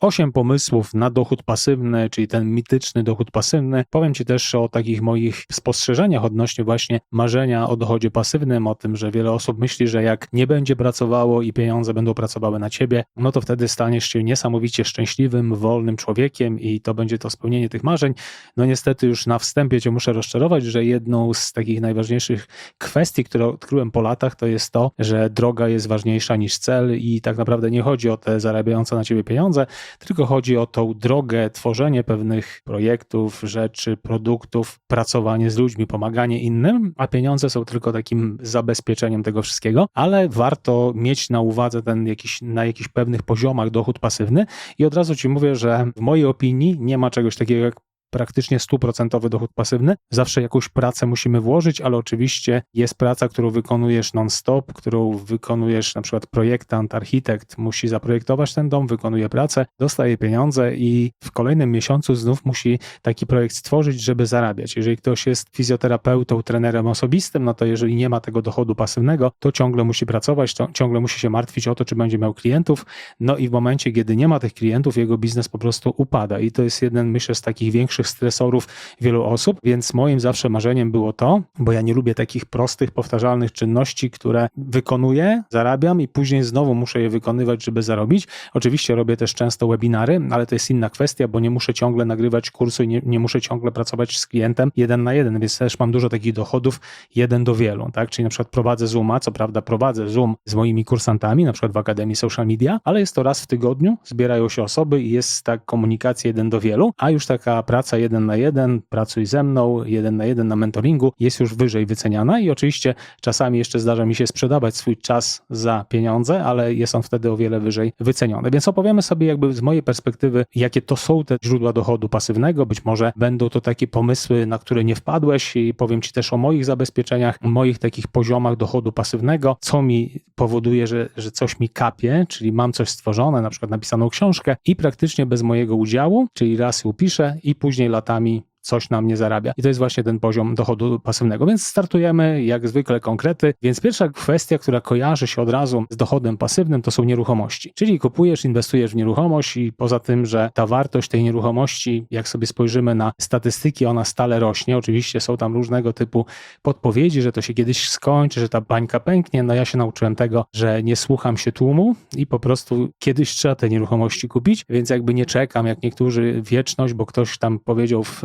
8 pomysłów na dochód pasywny, czyli ten mityczny dochód pasywny. Powiem Ci też o takich moich spostrzeżeniach odnośnie właśnie marzenia o dochodzie pasywnym, o tym, że wiele osób myśli, że jak nie będzie pracowało i pieniądze będą pracowały na Ciebie, no to wtedy staniesz się niesamowicie szczęśliwym, wolnym człowiekiem i to będzie to spełnienie tych marzeń. No niestety już na wstępie Cię muszę rozczarować, że jedną z takich najważniejszych kwestii, które odkryłem po latach, to jest to, że droga jest ważniejsza niż cel i tak naprawdę nie chodzi o te zarabiające na Ciebie pieniądze, tylko chodzi o tą drogę, tworzenie pewnych projektów, rzeczy, produktów, pracowanie z ludźmi, pomaganie innym, a pieniądze są tylko takim zabezpieczeniem tego wszystkiego, ale warto mieć na uwadze ten jakiś, na jakichś pewnych poziomach dochód pasywny. I od razu Ci mówię, że w mojej opinii nie ma czegoś takiego jak praktycznie stuprocentowy dochód pasywny. Zawsze jakąś pracę musimy włożyć, ale oczywiście jest praca, którą wykonujesz non-stop, którą wykonujesz na przykład projektant, architekt musi zaprojektować ten dom, wykonuje pracę, dostaje pieniądze i w kolejnym miesiącu znów musi taki projekt stworzyć, żeby zarabiać. Jeżeli ktoś jest fizjoterapeutą, trenerem osobistym, no to jeżeli nie ma tego dochodu pasywnego, to ciągle musi pracować, to ciągle musi się martwić o to, czy będzie miał klientów. No i w momencie, kiedy nie ma tych klientów, jego biznes po prostu upada. I to jest jeden, myślę, z takich większych największych stresorów wielu osób, więc moim zawsze marzeniem było to, bo ja nie lubię takich prostych, powtarzalnych czynności, które wykonuję, zarabiam i później znowu muszę je wykonywać, żeby zarobić. Oczywiście robię też często webinary, ale to jest inna kwestia, bo nie muszę ciągle nagrywać kursu i nie, nie muszę ciągle pracować z klientem jeden na jeden, więc też mam dużo takich dochodów jeden do wielu, tak? Czyli na przykład prowadzę Zooma, co prawda prowadzę Zoom z moimi kursantami, na przykład w Akademii Social Media, ale jest to raz w tygodniu, zbierają się osoby i jest tak komunikacja jeden do wielu, a już taka praca praca jeden na jeden, pracuj ze mną, jeden na jeden na mentoringu jest już wyżej wyceniana i oczywiście czasami jeszcze zdarza mi się sprzedawać swój czas za pieniądze, ale jest on wtedy o wiele wyżej wyceniony. Więc opowiemy sobie jakby z mojej perspektywy, jakie to są te źródła dochodu pasywnego. Być może będą to takie pomysły, na które nie wpadłeś i powiem Ci też o moich zabezpieczeniach, moich takich poziomach dochodu pasywnego, co mi powoduje, że, że coś mi kapie, czyli mam coś stworzone, na przykład napisaną książkę i praktycznie bez mojego udziału, czyli raz ją piszę i później później latami coś nam nie zarabia. I to jest właśnie ten poziom dochodu pasywnego. Więc startujemy jak zwykle konkrety. Więc pierwsza kwestia, która kojarzy się od razu z dochodem pasywnym, to są nieruchomości. Czyli kupujesz, inwestujesz w nieruchomość i poza tym, że ta wartość tej nieruchomości, jak sobie spojrzymy na statystyki, ona stale rośnie. Oczywiście są tam różnego typu podpowiedzi, że to się kiedyś skończy, że ta bańka pęknie. No ja się nauczyłem tego, że nie słucham się tłumu i po prostu kiedyś trzeba te nieruchomości kupić, więc jakby nie czekam, jak niektórzy wieczność, bo ktoś tam powiedział w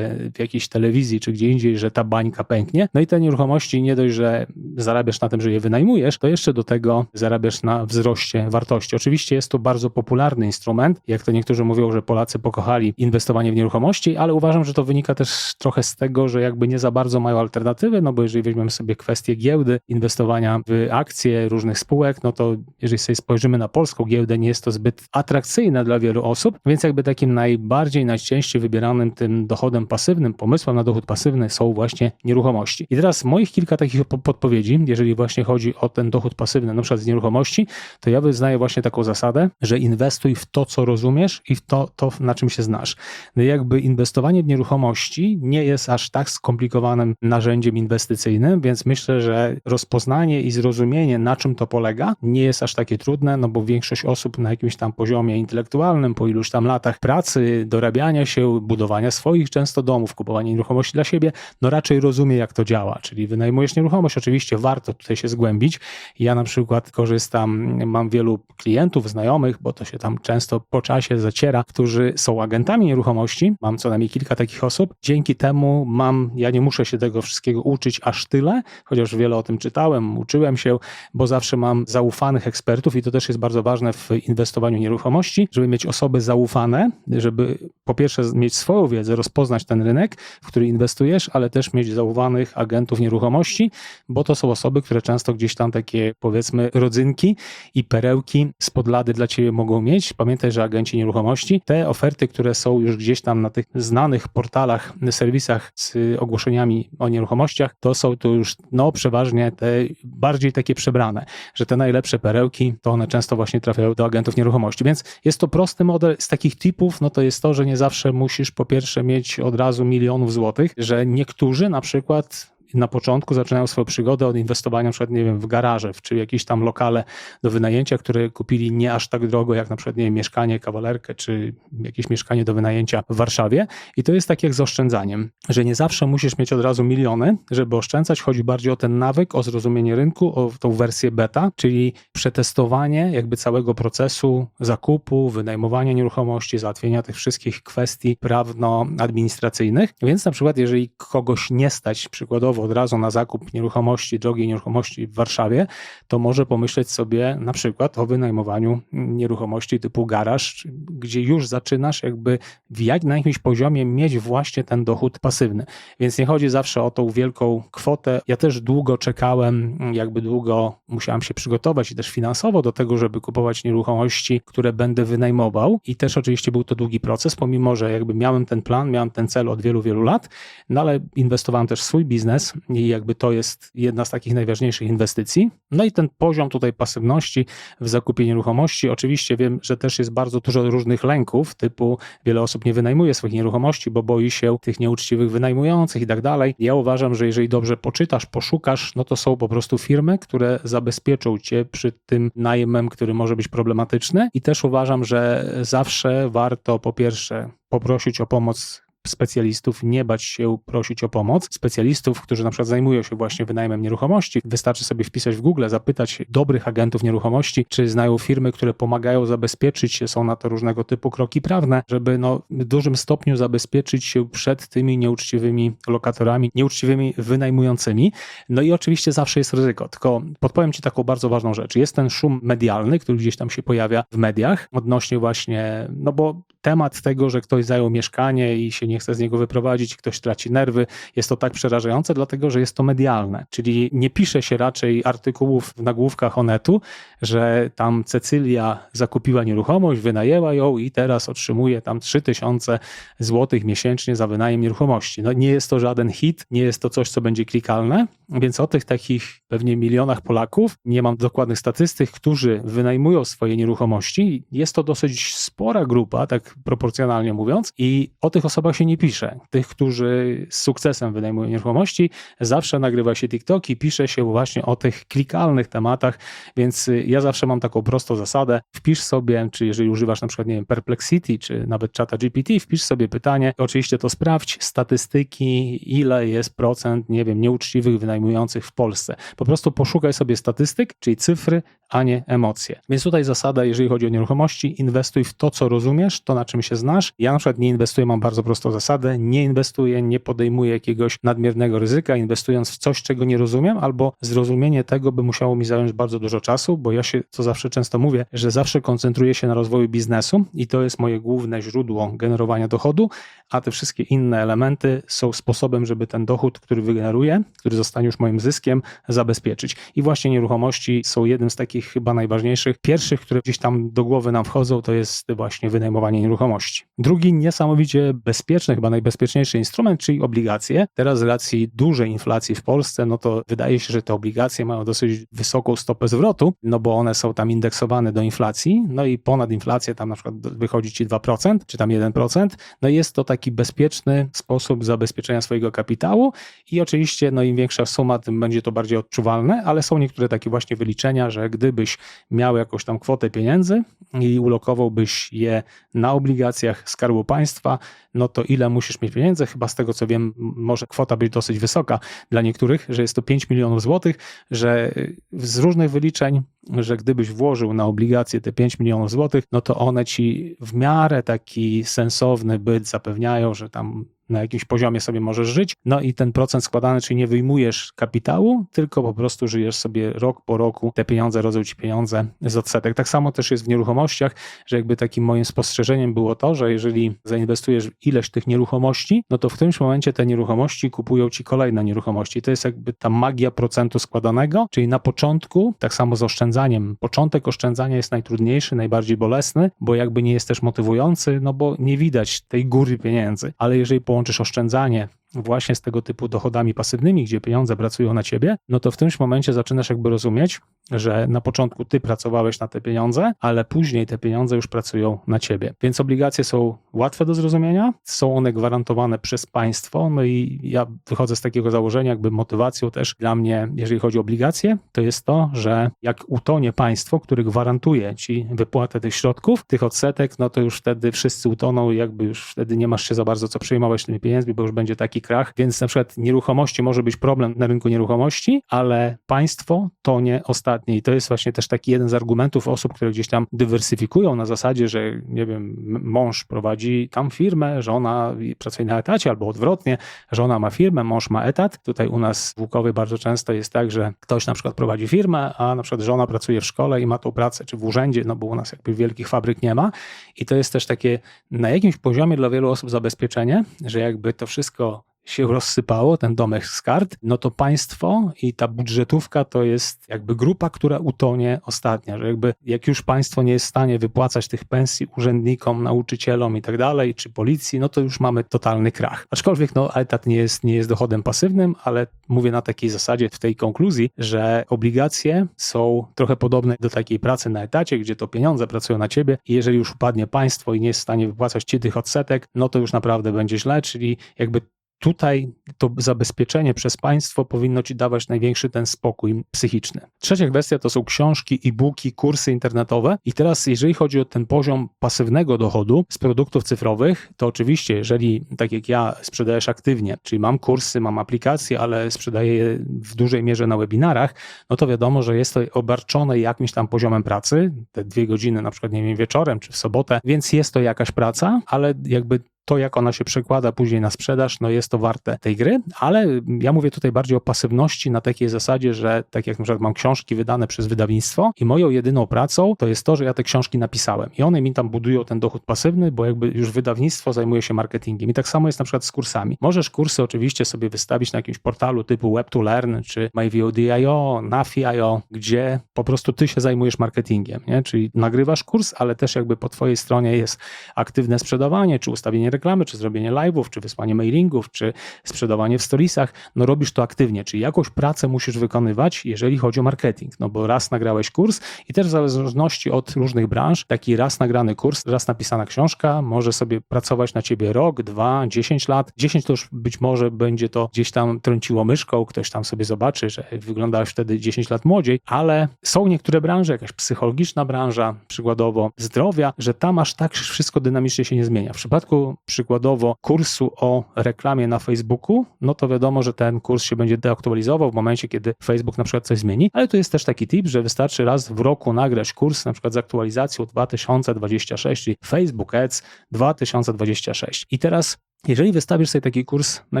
w jakiejś telewizji czy gdzie indziej, że ta bańka pęknie. No i te nieruchomości nie dość, że zarabiasz na tym, że je wynajmujesz, to jeszcze do tego zarabiasz na wzroście wartości. Oczywiście jest to bardzo popularny instrument. Jak to niektórzy mówią, że Polacy pokochali inwestowanie w nieruchomości, ale uważam, że to wynika też trochę z tego, że jakby nie za bardzo mają alternatywy, no bo jeżeli weźmiemy sobie kwestię giełdy, inwestowania w akcje różnych spółek, no to jeżeli sobie spojrzymy na polską giełdę, nie jest to zbyt atrakcyjne dla wielu osób, więc jakby takim najbardziej, najczęściej wybieranym tym dochodem pasywnym, pomysłem na dochód pasywny są właśnie nieruchomości. I teraz moich kilka takich podpowiedzi, jeżeli właśnie chodzi o ten dochód pasywny, na przykład z nieruchomości, to ja wyznaję właśnie taką zasadę, że inwestuj w to, co rozumiesz i w to, to na czym się znasz. No jakby inwestowanie w nieruchomości nie jest aż tak skomplikowanym narzędziem inwestycyjnym, więc myślę, że rozpoznanie i zrozumienie, na czym to polega, nie jest aż takie trudne, no bo większość osób na jakimś tam poziomie intelektualnym, po iluś tam latach pracy, dorabiania się, budowania swoich często domów, kupowanie nieruchomości dla siebie, no raczej rozumie, jak to działa. Czyli wynajmujesz nieruchomość, oczywiście warto tutaj się zgłębić. Ja na przykład korzystam, mam wielu klientów, znajomych, bo to się tam często po czasie zaciera, którzy są agentami nieruchomości. Mam co najmniej kilka takich osób. Dzięki temu mam, ja nie muszę się tego wszystkiego uczyć aż tyle, chociaż wiele o tym czytałem, uczyłem się, bo zawsze mam zaufanych ekspertów i to też jest bardzo ważne w inwestowaniu nieruchomości, żeby mieć osoby zaufane, żeby po pierwsze mieć swoją wiedzę, rozpoznać ten rynek, w który inwestujesz, ale też mieć zaufanych agentów nieruchomości, bo to są osoby, które często gdzieś tam takie powiedzmy rodzynki i perełki spod lady dla ciebie mogą mieć. Pamiętaj, że agenci nieruchomości, te oferty, które są już gdzieś tam na tych znanych portalach, serwisach z ogłoszeniami o nieruchomościach, to są to już no przeważnie te bardziej takie przebrane, że te najlepsze perełki, to one często właśnie trafiają do agentów nieruchomości. Więc jest to prosty model. Z takich typów, no to jest to, że nie zawsze musisz po pierwsze mieć od razu milionów złotych, że niektórzy na przykład na początku zaczynają swoją przygodę od inwestowania na przykład, nie wiem, w garaże, czy jakieś tam lokale do wynajęcia, które kupili nie aż tak drogo, jak na przykład, nie wiem, mieszkanie, kawalerkę, czy jakieś mieszkanie do wynajęcia w Warszawie. I to jest tak jak z oszczędzaniem, że nie zawsze musisz mieć od razu miliony, żeby oszczędzać. Chodzi bardziej o ten nawyk, o zrozumienie rynku, o tą wersję beta, czyli przetestowanie jakby całego procesu zakupu, wynajmowania nieruchomości, załatwienia tych wszystkich kwestii prawno-administracyjnych. Więc na przykład, jeżeli kogoś nie stać przykładowo od razu na zakup nieruchomości, drogiej nieruchomości w Warszawie, to może pomyśleć sobie na przykład o wynajmowaniu nieruchomości typu garaż, gdzie już zaczynasz jakby w jak, na jakimś poziomie mieć właśnie ten dochód pasywny. Więc nie chodzi zawsze o tą wielką kwotę. Ja też długo czekałem, jakby długo musiałem się przygotować i też finansowo do tego, żeby kupować nieruchomości, które będę wynajmował i też oczywiście był to długi proces, pomimo, że jakby miałem ten plan, miałem ten cel od wielu, wielu lat, no ale inwestowałem też w swój biznes i jakby to jest jedna z takich najważniejszych inwestycji. No i ten poziom tutaj pasywności w zakupie nieruchomości, oczywiście wiem, że też jest bardzo dużo różnych lęków, typu wiele osób nie wynajmuje swoich nieruchomości, bo boi się tych nieuczciwych wynajmujących i tak dalej. Ja uważam, że jeżeli dobrze poczytasz, poszukasz, no to są po prostu firmy, które zabezpieczą cię przy tym najmem, który może być problematyczny i też uważam, że zawsze warto po pierwsze poprosić o pomoc specjalistów, nie bać się prosić o pomoc. Specjalistów, którzy na przykład zajmują się właśnie wynajmem nieruchomości. Wystarczy sobie wpisać w Google, zapytać dobrych agentów nieruchomości, czy znają firmy, które pomagają zabezpieczyć się, są na to różnego typu kroki prawne, żeby no, w dużym stopniu zabezpieczyć się przed tymi nieuczciwymi lokatorami, nieuczciwymi wynajmującymi. No i oczywiście zawsze jest ryzyko, tylko podpowiem Ci taką bardzo ważną rzecz. Jest ten szum medialny, który gdzieś tam się pojawia w mediach odnośnie właśnie, no bo temat tego, że ktoś zajął mieszkanie i się nie chce z niego wyprowadzić, ktoś traci nerwy, jest to tak przerażające, dlatego że jest to medialne. Czyli nie pisze się raczej artykułów w nagłówkach Onetu, że tam Cecylia zakupiła nieruchomość, wynajęła ją i teraz otrzymuje tam 3000 zł miesięcznie za wynajem nieruchomości. No nie jest to żaden hit, nie jest to coś, co będzie klikalne, więc o tych takich pewnie milionach Polaków, nie mam dokładnych statystyk, którzy wynajmują swoje nieruchomości. Jest to dosyć spora grupa, tak proporcjonalnie mówiąc, i o tych osobach się nie pisze. Tych, którzy z sukcesem wynajmują nieruchomości, zawsze nagrywa się TikTok i pisze się właśnie o tych klikalnych tematach, więc ja zawsze mam taką prostą zasadę. Wpisz sobie, czy jeżeli używasz na przykład, nie wiem, Perplexity, czy nawet czata GPT, wpisz sobie pytanie. Oczywiście to sprawdź statystyki, ile jest procent, nie wiem, nieuczciwych wynajmujących w Polsce. Po prostu poszukaj sobie statystyk, czyli cyfry, a nie emocje. Więc tutaj zasada, jeżeli chodzi o nieruchomości, inwestuj w to, co rozumiesz, to na czym się znasz. Ja na przykład nie inwestuję, mam bardzo prostą zasadę, nie inwestuję, nie podejmuję jakiegoś nadmiernego ryzyka, inwestując w coś, czego nie rozumiem, albo zrozumienie tego by musiało mi zająć bardzo dużo czasu, bo ja się, co zawsze często mówię, że zawsze koncentruję się na rozwoju biznesu i to jest moje główne źródło generowania dochodu, a te wszystkie inne elementy są sposobem, żeby ten dochód, który wygeneruję, który zostanie już moim zyskiem, zabezpieczyć. I właśnie nieruchomości są jednym z takich chyba najważniejszych, pierwszych, które gdzieś tam do głowy nam wchodzą, to jest właśnie wynajmowanie nieruchomości. Drugi niesamowicie bezpieczny, chyba najbezpieczniejszy instrument, czyli obligacje. Teraz z racji dużej inflacji w Polsce, no to wydaje się, że te obligacje mają dosyć wysoką stopę zwrotu, no bo one są tam indeksowane do inflacji, no i ponad inflację tam na przykład wychodzi ci 2%, czy tam 1%, no jest to taki bezpieczny sposób zabezpieczenia swojego kapitału i oczywiście no im większa suma, tym będzie to bardziej odczuwalne, ale są niektóre takie właśnie wyliczenia, że gdybyś miał jakąś tam kwotę pieniędzy i ulokowałbyś je na obligacjach Skarbu Państwa, no to ile musisz mieć pieniędzy? Chyba z tego co wiem, może kwota być dosyć wysoka dla niektórych, że jest to 5 milionów złotych, że z różnych wyliczeń, że gdybyś włożył na obligacje te 5 milionów złotych, no to one ci w miarę taki sensowny byt zapewniają, że tam na jakimś poziomie sobie możesz żyć. No i ten procent składany, czyli nie wyjmujesz kapitału, tylko po prostu żyjesz sobie rok po roku, te pieniądze rodzą ci pieniądze z odsetek. Tak samo też jest w nieruchomościach, że jakby takim moim spostrzeżeniem było to, że jeżeli zainwestujesz ileś tych nieruchomości, no to w którymś momencie te nieruchomości kupują ci kolejne nieruchomości. To jest jakby ta magia procentu składanego, czyli na początku, tak samo z oszczędzaniem, początek oszczędzania jest najtrudniejszy, najbardziej bolesny, bo jakby nie jest też motywujący, no bo nie widać tej góry pieniędzy, ale jeżeli po połączysz oszczędzanie właśnie z tego typu dochodami pasywnymi, gdzie pieniądze pracują na ciebie, no to w tym momencie zaczynasz jakby rozumieć, że na początku ty pracowałeś na te pieniądze, ale później te pieniądze już pracują na ciebie. Więc obligacje są łatwe do zrozumienia, są one gwarantowane przez państwo, no i ja wychodzę z takiego założenia, jakby motywacją też dla mnie, jeżeli chodzi o obligacje, to jest to, że jak utonie państwo, które gwarantuje ci wypłatę tych środków, tych odsetek, no to już wtedy wszyscy utoną i jakby już wtedy nie masz się za bardzo co przejmować tymi pieniędzmi, bo już będzie taki krach, więc na przykład nieruchomości może być problem na rynku nieruchomości, ale państwo tonie ostatnie i to jest właśnie też taki jeden z argumentów osób, które gdzieś tam dywersyfikują na zasadzie, że nie wiem, mąż prowadzi tam firmę, żona pracuje na etacie albo odwrotnie, żona ma firmę, mąż ma etat. Tutaj u nas w Łukowie bardzo często jest tak, że ktoś na przykład prowadzi firmę, a na przykład żona pracuje w szkole i ma tą pracę, czy w urzędzie, no bo u nas jakby wielkich fabryk nie ma. I to jest też takie na jakimś poziomie dla wielu osób zabezpieczenie, że jakby to wszystko się rozsypało, ten domek z kart, no to państwo i ta budżetówka to jest jakby grupa, która utonie ostatnia, że jakby jak już państwo nie jest w stanie wypłacać tych pensji urzędnikom, nauczycielom i tak dalej, czy policji, no to już mamy totalny krach. Aczkolwiek no etat nie jest, nie jest dochodem pasywnym, ale mówię na takiej zasadzie w tej konkluzji, że obligacje są trochę podobne do takiej pracy na etacie, gdzie to pieniądze pracują na ciebie i jeżeli już upadnie państwo i nie jest w stanie wypłacać ci tych odsetek, no to już naprawdę będzie źle, czyli jakby tutaj to zabezpieczenie przez państwo powinno ci dawać największy ten spokój psychiczny. Trzecia kwestia to są książki, e-booki, kursy internetowe. I teraz, jeżeli chodzi o ten poziom pasywnego dochodu z produktów cyfrowych, to oczywiście, jeżeli tak jak ja sprzedajesz aktywnie, czyli mam kursy, mam aplikacje, ale sprzedaję je w dużej mierze na webinarach, no to wiadomo, że jest to obarczone jakimś tam poziomem pracy, te dwie godziny na przykład, nie wiem, wieczorem czy w sobotę, więc jest to jakaś praca, ale jakby to, jak ona się przekłada później na sprzedaż, no jest to warte tej gry, ale ja mówię tutaj bardziej o pasywności na takiej zasadzie, że tak jak na przykład mam książki wydane przez wydawnictwo i moją jedyną pracą to jest to, że ja te książki napisałem i one mi tam budują ten dochód pasywny, bo jakby już wydawnictwo zajmuje się marketingiem i tak samo jest na przykład z kursami. Możesz kursy oczywiście sobie wystawić na jakimś portalu typu Web2Learn czy MyVOD.io, Nafi.io, gdzie po prostu ty się zajmujesz marketingiem, nie? czyli nagrywasz kurs, ale też jakby po twojej stronie jest aktywne sprzedawanie czy ustawienie reklamy, czy zrobienie live'ów, czy wysłanie mailingów, czy sprzedawanie w storiesach, no robisz to aktywnie, czyli jakąś pracę musisz wykonywać, jeżeli chodzi o marketing, no bo raz nagrałeś kurs i też w zależności od różnych branż, taki raz nagrany kurs, raz napisana książka może sobie pracować na ciebie rok, dwa, dziesięć lat. Dziesięć to już być może będzie to gdzieś tam trąciło myszką, ktoś tam sobie zobaczy, że wyglądałeś wtedy 10 lat młodziej, ale są niektóre branże, jakaś psychologiczna branża, przykładowo zdrowia, że tam aż tak wszystko dynamicznie się nie zmienia. W przypadku przykładowo kursu o reklamie na Facebooku, no to wiadomo, że ten kurs się będzie deaktualizował w momencie, kiedy Facebook na przykład coś zmieni, ale to jest też taki tip, że wystarczy raz w roku nagrać kurs na przykład z aktualizacją 2026, czyli Facebook Ads 2026. I teraz jeżeli wystawisz sobie taki kurs na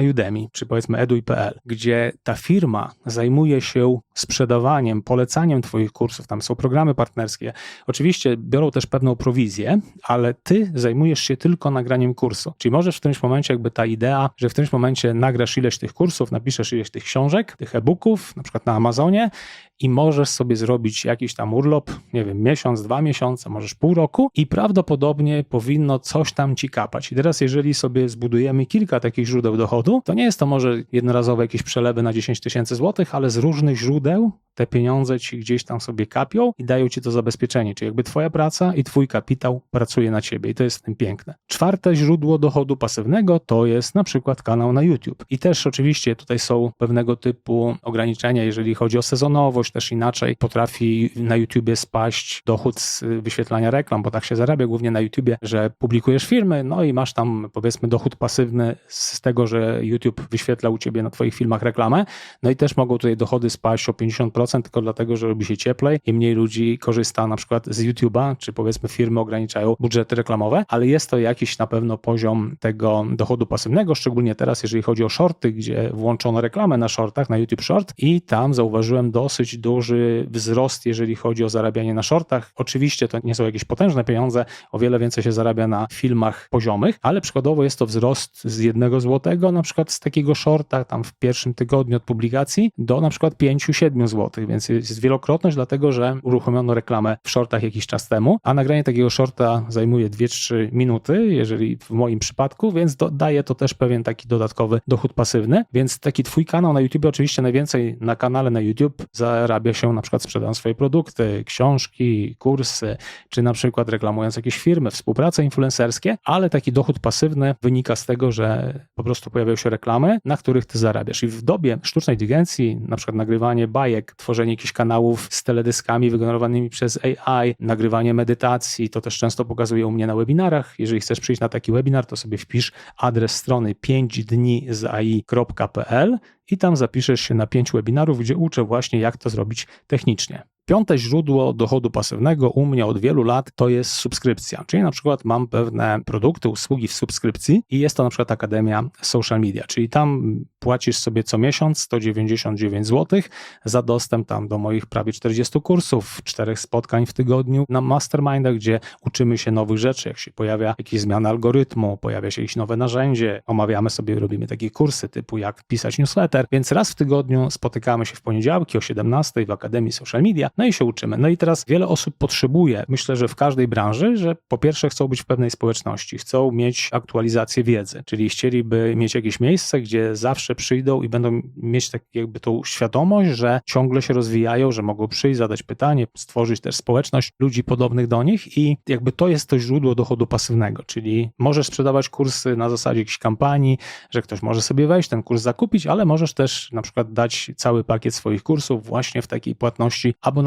Udemy, czy powiedzmy eduj.pl, gdzie ta firma zajmuje się sprzedawaniem, polecaniem Twoich kursów, tam są programy partnerskie, oczywiście biorą też pewną prowizję, ale Ty zajmujesz się tylko nagraniem kursu. Czyli możesz w którymś momencie, jakby ta idea, że w którymś momencie nagrasz ileś tych kursów, napiszesz ileś tych książek, tych e-booków, na przykład na Amazonie i możesz sobie zrobić jakiś tam urlop, nie wiem, miesiąc, dwa miesiące, możesz pół roku i prawdopodobnie powinno coś tam ci kapać. I teraz, jeżeli sobie zbudujemy kilka takich źródeł dochodu, to nie jest to może jednorazowe jakieś przelewy na 10 tysięcy złotych, ale z różnych źródeł te pieniądze ci gdzieś tam sobie kapią i dają ci to zabezpieczenie. Czyli jakby twoja praca i twój kapitał pracuje na ciebie i to jest w tym piękne. Czwarte źródło dochodu pasywnego to jest na przykład kanał na YouTube. I też oczywiście tutaj są pewnego typu ograniczenia, jeżeli chodzi o sezonowość, też inaczej potrafi na YouTubie spaść dochód z wyświetlania reklam, bo tak się zarabia głównie na YouTubie, że publikujesz filmy, no i masz tam powiedzmy dochód pasywny z tego, że YouTube wyświetla u ciebie na twoich filmach reklamę, no i też mogą tutaj dochody spaść o 50%, tylko dlatego, że robi się cieplej i mniej ludzi korzysta na przykład z YouTube'a, czy powiedzmy firmy ograniczają budżety reklamowe, ale jest to jakiś na pewno poziom tego dochodu pasywnego, szczególnie teraz, jeżeli chodzi o shorty, gdzie włączono reklamę na shortach, na YouTube Short i tam zauważyłem dosyć duży wzrost, jeżeli chodzi o zarabianie na shortach. Oczywiście to nie są jakieś potężne pieniądze, o wiele więcej się zarabia na filmach poziomych, ale przykładowo jest to wzrost z jednego złotego, na przykład z takiego shorta, tam w pierwszym tygodniu od publikacji, do na przykład 5-7 złotych, więc jest wielokrotność, dlatego że uruchomiono reklamę w shortach jakiś czas temu, a nagranie takiego shorta zajmuje 2-3 minuty, jeżeli w moim przypadku, więc do, daje to też pewien taki dodatkowy dochód pasywny, więc taki twój kanał na YouTube oczywiście najwięcej na kanale na YouTube zarabia się na przykład sprzedając swoje produkty, książki, kursy, czy na przykład reklamując jakieś firmy, współprace influencerskie, ale taki dochód pasywny wynika z tego, że po prostu pojawiają się reklamy, na których ty zarabiasz. I w dobie sztucznej inteligencji, na przykład nagrywanie bajek, tworzenie jakichś kanałów z teledyskami wygenerowanymi przez AI, nagrywanie medytacji, to też często pokazuję u mnie na webinarach. Jeżeli chcesz przyjść na taki webinar, to sobie wpisz adres strony 5 dni z AI.pl i tam zapiszesz się na 5 webinarów, gdzie uczę właśnie jak to zrobić technicznie. Piąte źródło dochodu pasywnego u mnie od wielu lat to jest subskrypcja, czyli na przykład mam pewne produkty, usługi w subskrypcji i jest to na przykład Akademia Social Media, czyli tam płacisz sobie co miesiąc 199 zł za dostęp tam do moich prawie 40 kursów, czterech spotkań w tygodniu na mastermindach, gdzie uczymy się nowych rzeczy, jak się pojawia jakieś zmiana algorytmu, pojawia się jakieś nowe narzędzie, omawiamy sobie, robimy takie kursy typu jak pisać newsletter, więc raz w tygodniu spotykamy się w poniedziałki o 17 w Akademii Social Media, no i się uczymy. No i teraz wiele osób potrzebuje, myślę, że w każdej branży, że po pierwsze chcą być w pewnej społeczności, chcą mieć aktualizację wiedzy, czyli chcieliby mieć jakieś miejsce, gdzie zawsze przyjdą i będą mieć tak jakby tą świadomość, że ciągle się rozwijają, że mogą przyjść, zadać pytanie, stworzyć też społeczność ludzi podobnych do nich. I jakby to jest to źródło dochodu pasywnego, czyli możesz sprzedawać kursy na zasadzie jakiejś kampanii, że ktoś może sobie wejść, ten kurs zakupić, ale możesz też na przykład dać cały pakiet swoich kursów właśnie w takiej płatności abonamentowej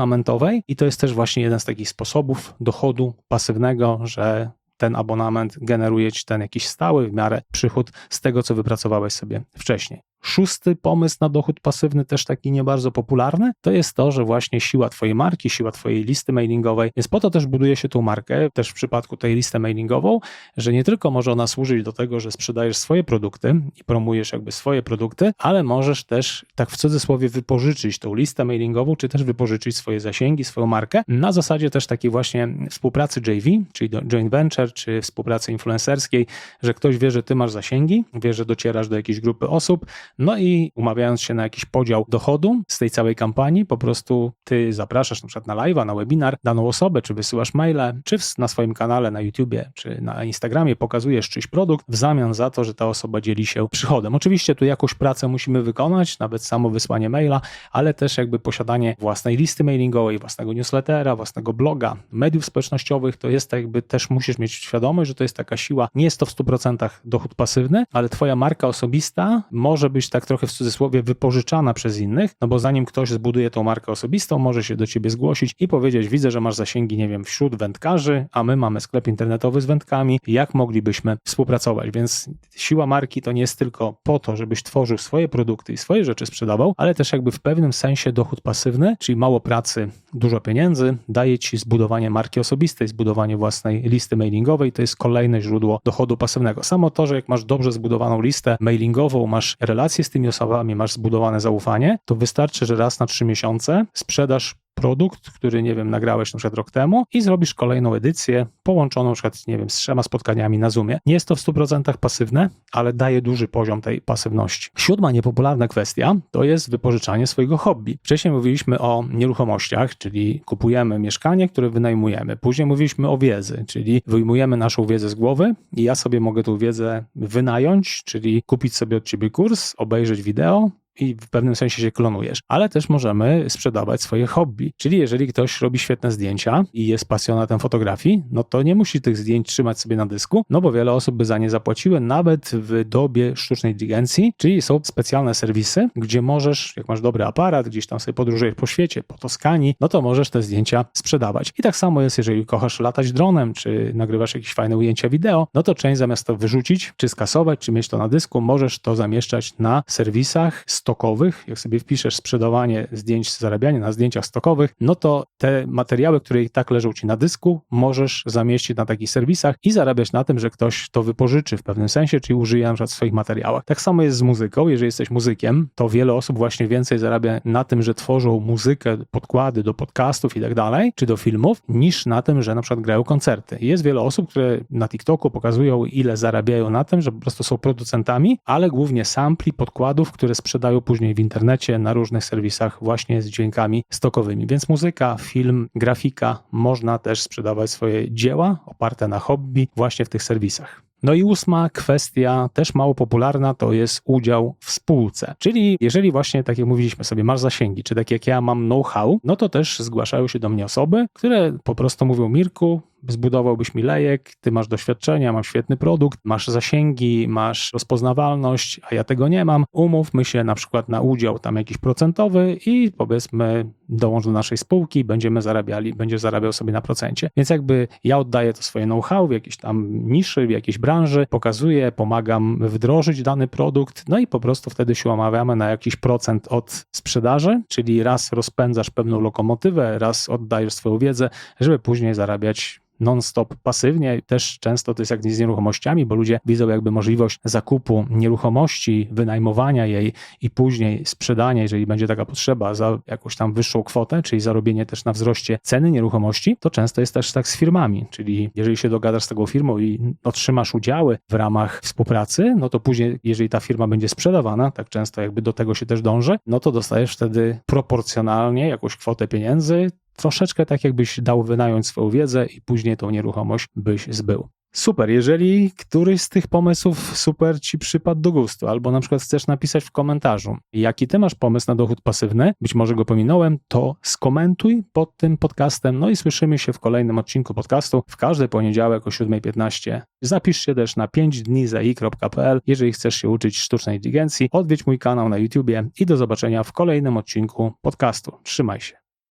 i to jest też właśnie jeden z takich sposobów dochodu pasywnego, że ten abonament generuje ci ten jakiś stały w miarę przychód z tego, co wypracowałeś sobie wcześniej. Szósty pomysł na dochód pasywny, też taki nie bardzo popularny, to jest to, że właśnie siła Twojej marki, siła Twojej listy mailingowej, więc po to też buduje się tą markę, też w przypadku tej listy mailingową, że nie tylko może ona służyć do tego, że sprzedajesz swoje produkty i promujesz jakby swoje produkty, ale możesz też tak w cudzysłowie wypożyczyć tą listę mailingową, czy też wypożyczyć swoje zasięgi, swoją markę na zasadzie też takiej właśnie współpracy JV, czyli joint venture, czy współpracy influencerskiej, że ktoś wie, że Ty masz zasięgi, wie, że docierasz do jakiejś grupy osób, no i umawiając się na jakiś podział dochodu z tej całej kampanii, po prostu ty zapraszasz na przykład na live'a, na webinar daną osobę, czy wysyłasz maile, czy na swoim kanale na YouTubie, czy na Instagramie pokazujesz czyjś produkt w zamian za to, że ta osoba dzieli się przychodem. Oczywiście tu jakąś pracę musimy wykonać, nawet samo wysłanie maila, ale też jakby posiadanie własnej listy mailingowej, własnego newslettera, własnego bloga, mediów społecznościowych, to jest jakby też musisz mieć świadomość, że to jest taka siła, nie jest to w 100% dochód pasywny, ale twoja marka osobista może być tak trochę w cudzysłowie wypożyczana przez innych, no bo zanim ktoś zbuduje tą markę osobistą, może się do ciebie zgłosić i powiedzieć, widzę, że masz zasięgi, nie wiem, wśród wędkarzy, a my mamy sklep internetowy z wędkami, jak moglibyśmy współpracować, więc siła marki to nie jest tylko po to, żebyś tworzył swoje produkty i swoje rzeczy sprzedawał, ale też jakby w pewnym sensie dochód pasywny, czyli mało pracy, dużo pieniędzy, daje ci zbudowanie marki osobistej, zbudowanie własnej listy mailingowej, to jest kolejne źródło dochodu pasywnego. Samo to, że jak masz dobrze zbudowaną listę mailingową, masz relacje relacje z tymi osobami, masz zbudowane zaufanie, to wystarczy, że raz na trzy miesiące sprzedasz produkt, który, nie wiem, nagrałeś na przykład rok temu i zrobisz kolejną edycję połączoną na przykład, nie wiem, z trzema spotkaniami na Zoomie. Nie jest to w 100% pasywne, ale daje duży poziom tej pasywności. Siódma niepopularna kwestia to jest wypożyczanie swojego hobby. Wcześniej mówiliśmy o nieruchomościach, czyli kupujemy mieszkanie, które wynajmujemy. Później mówiliśmy o wiedzy, czyli wyjmujemy naszą wiedzę z głowy i ja sobie mogę tą wiedzę wynająć, czyli kupić sobie od ciebie kurs, obejrzeć wideo, i w pewnym sensie się klonujesz, ale też możemy sprzedawać swoje hobby. Czyli jeżeli ktoś robi świetne zdjęcia i jest pasjonatem fotografii, no to nie musi tych zdjęć trzymać sobie na dysku, no bo wiele osób by za nie zapłaciły, nawet w dobie sztucznej inteligencji, czyli są specjalne serwisy, gdzie możesz, jak masz dobry aparat, gdzieś tam sobie podróżujesz po świecie, po Toskanii, no to możesz te zdjęcia sprzedawać. I tak samo jest, jeżeli kochasz latać dronem, czy nagrywasz jakieś fajne ujęcia wideo, no to część zamiast to wyrzucić, czy skasować, czy mieć to na dysku, możesz to zamieszczać na serwisach, stokowych, jak sobie wpiszesz sprzedawanie zdjęć, zarabianie na zdjęciach stokowych, no to te materiały, które i tak leżą ci na dysku, możesz zamieścić na takich serwisach i zarabiać na tym, że ktoś to wypożyczy w pewnym sensie, czyli użyje na przykład w swoich materiałach. Tak samo jest z muzyką. Jeżeli jesteś muzykiem, to wiele osób właśnie więcej zarabia na tym, że tworzą muzykę, podkłady do podcastów i tak dalej, czy do filmów, niż na tym, że na przykład grają koncerty. Jest wiele osób, które na TikToku pokazują, ile zarabiają na tym, że po prostu są producentami, ale głównie sampli, podkładów, które sprzedają później w internecie na różnych serwisach właśnie z dźwiękami stokowymi. Więc muzyka, film, grafika, można też sprzedawać swoje dzieła oparte na hobby właśnie w tych serwisach. No i ósma kwestia, też mało popularna, to jest udział w spółce. Czyli jeżeli właśnie, tak jak mówiliśmy sobie, masz zasięgi, czy tak jak ja mam know-how, no to też zgłaszają się do mnie osoby, które po prostu mówią, Mirku, zbudowałbyś mi lejek, ty masz doświadczenia, mam świetny produkt, masz zasięgi, masz rozpoznawalność, a ja tego nie mam. Umówmy się na przykład na udział tam jakiś procentowy i powiedzmy dołącz do naszej spółki, będziemy zarabiali, będziesz zarabiał sobie na procencie. Więc jakby ja oddaję to swoje know-how w jakiejś tam niszy, w jakiejś branży, pokazuję, pomagam wdrożyć dany produkt, no i po prostu wtedy się omawiamy na jakiś procent od sprzedaży, czyli raz rozpędzasz pewną lokomotywę, raz oddajesz swoją wiedzę, żeby później zarabiać non-stop pasywnie. Też często to jest jak z nieruchomościami, bo ludzie widzą jakby możliwość zakupu nieruchomości, wynajmowania jej i później sprzedania, jeżeli będzie taka potrzeba, za jakąś tam wyższą kwotę, czyli zarobienie też na wzroście ceny nieruchomości, to często jest też tak z firmami, czyli jeżeli się dogadasz z taką firmą i otrzymasz udziały w ramach współpracy, no to później, jeżeli ta firma będzie sprzedawana, tak często jakby do tego się też dąży, no to dostajesz wtedy proporcjonalnie jakąś kwotę pieniędzy, troszeczkę tak jakbyś dał wynająć swoją wiedzę i później tą nieruchomość byś zbył. Super, jeżeli któryś z tych pomysłów super ci przypadł do gustu, albo na przykład chcesz napisać w komentarzu, jaki ty masz pomysł na dochód pasywny, być może go pominąłem, to skomentuj pod tym podcastem, no i słyszymy się w kolejnym odcinku podcastu w każdy poniedziałek o 7.15. Zapisz się też na 5 dni jeżeli chcesz się uczyć sztucznej inteligencji, odwiedź mój kanał na YouTubie i do zobaczenia w kolejnym odcinku podcastu. Trzymaj się.